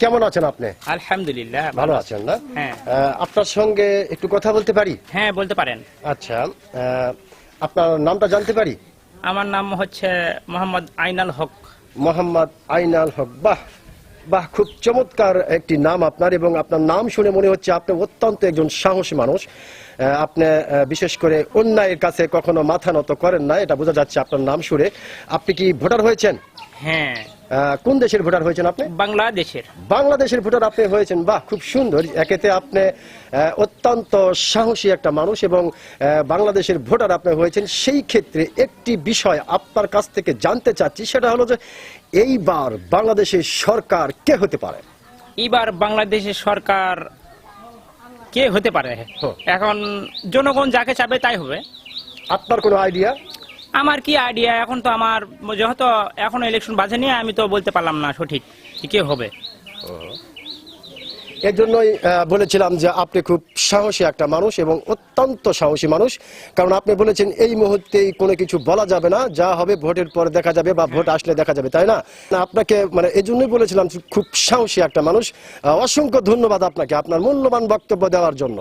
কেমন আছেন আপনি? হ্যাঁ। আপনার সঙ্গে একটু কথা বলতে পারি? হ্যাঁ বলতে পারেন। আচ্ছা আপনার নামটা জানতে পারি? আমার নাম হচ্ছে মোহাম্মদ আইনাল হক। মোহাম্মদ আইনাল হক। বাহ বাহ, খুব চমৎকার একটি নাম আপনার এবং আপনার নাম শুনে মনে হচ্ছে আপনি অত্যন্ত একজন সাহসী মানুষ। আপনি বিশেষ করে অন্যায়ের কাছে কখনো মাথা নত করেন না, এটা বোঝা যাচ্ছে আপনার নাম শুনে। আপনি কি ভোটার হয়েছেন? হ্যাঁ। কোন দেশের ভোটার হয়েছেন আপনি? বাংলাদেশের। বাংলাদেশের ভোটার আপনি হয়েছেন। বাহ খুব সুন্দর। একেতে আপনি অত্যন্ত সাহসী একটা মানুষ এবং বাংলাদেশের ভোটার আপনি হয়েছেন। সেই ক্ষেত্রে একটি বিষয় আপনার কাছ থেকে জানতে চাচ্ছি সেটা হলো যে এইবার বাংলাদেশের সরকার কে হতে পারে? এবার বাংলাদেশের সরকার কে হতে পারে? হ্যাঁ। এখন জনগণ যাকে চাবে তাই হবে। আপনার কোনো আইডিয়া আমার কি আইডিয়া এখন তো আমার যেহেতু এখন ইলেকশন বাজে নিয়ে আমি তো বলতে পারলাম না সঠিক কে হবে। এর জন্যই বলেছিলাম যে আপনি খুব সাহসী একটা মানুষ এবং অত্যন্ত সাহসী মানুষ। কারণ আপনি বলেছেন এই মুহূর্তেই কোনো কিছু বলা যাবে না যা হবে ভোটের পরে দেখা যাবে বা ভোট আসলে দেখা যাবে তাই না, আপনাকে মানে এই জন্যই বলেছিলাম খুব সাহসী একটা মানুষ। অসংখ্য ধন্যবাদ আপনাকে আপনার মূল্যবান বক্তব্য দেওয়ার জন্য।